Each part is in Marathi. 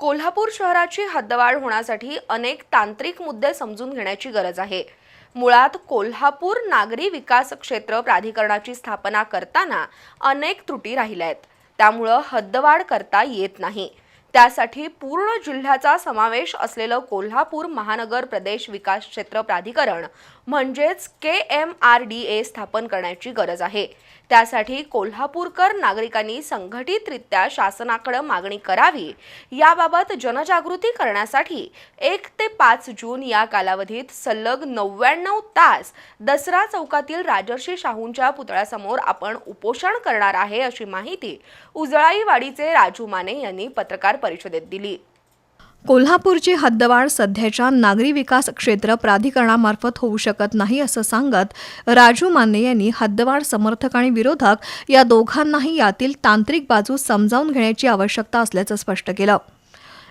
कोल्हापूर शहराची हद्दवाढ होण्यासाठी अनेक तांत्रिक मुद्दे समजून घेण्याची गरज आहे. मुळात कोल्हापूर नागरी विकास क्षेत्र प्राधिकरणाची स्थापना करताना अनेक त्रुटी राहिल्या आहेत त्यामुळं हद्दवाढ करता येत नाही. त्यासाठी पूर्ण जिल्ह्याचा समावेश असलेलं कोल्हापूर महानगर प्रदेश विकास क्षेत्र प्राधिकरण म्हणजेच K M R D A स्थापन करण्याची गरज आहे. त्यासाठी कोल्हापूरकर नागरिकांनी संघटितरित्या शासनाकडे मागणी करावी. याबाबत जनजागृती करण्यासाठी एक ते पाच जून या कालावधीत सलग नव्याण्णव तास दसरा चौकातील राजर्षी शाहूंच्या पुतळ्यासमोर आपण उपोषण करणार आहे अशी माहिती उजळाईवाडीचे राजू माने यांनी पत्रकार परिषदेत दिली. कोल्हापूरची हद्दवाढ सध्याच्या नागरी विकास क्षेत्र प्राधिकरणामार्फत होऊ शकत नाही असं सांगत राजू माने यांनी हद्दवाढ समर्थक आणि विरोधक या दोघांनाही यातील तांत्रिक बाजू समजावून घेण्याची आवश्यकता असल्याचं स्पष्ट केलं.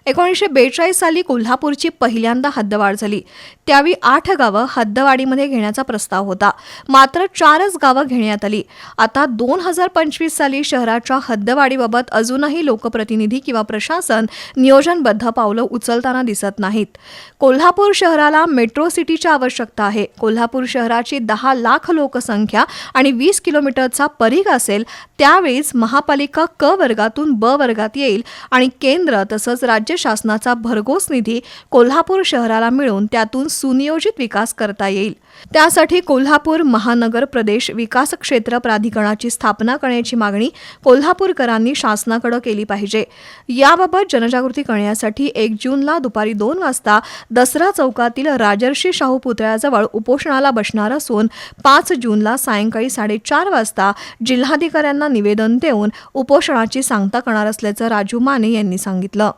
एकोणीसशे बेचाळीस साली कोल्हापूरची पहिल्यांदा हद्दवाढ झाली. त्यावेळी आठ गावं हद्दवाढीमध्ये घेण्याचा प्रस्ताव होता. मात्र चारच गावं घेण्यात आली. आता दोन हजार पंचवीस साली शहराच्या हद्दवाढीबाबत अजूनही लोकप्रतिनिधी किंवा प्रशासन नियोजनबद्ध पावलं उचलताना दिसत नाहीत. कोल्हापूर शहराला मेट्रो सिटीची आवश्यकता आहे. कोल्हापूर शहराची दहा लाख लोकसंख्या आणि वीस किलोमीटरचा परीघ असेल त्यावेळीच महापालिका क वर्गातून ब वर्गात येईल आणि केंद्र तसंच राज्य शासनाचा भरघोस निधी कोल्हापूर शहराला मिळून त्यातून सुनियोजित विकास करता येईल. त्यासाठी कोल्हापूर महानगर प्रदेश विकास क्षेत्र प्राधिकरणाची स्थापना करण्याची मागणी कोल्हापूरकरांनी शासनाकडे केली पाहिजे. याबाबत जनजागृती करण्यासाठी एक जूनला दुपारी दोन वाजता दसरा चौकातील राजर्षी शाहू पुतळ्याजवळ उपोषणाला बसणार असून पाच जूनला सायंकाळी साडेचार वाजता जिल्हाधिकाऱ्यांना निवेदन देऊन उपोषणाची सांगता करणार असल्याचं राजू माने यांनी सांगितलं.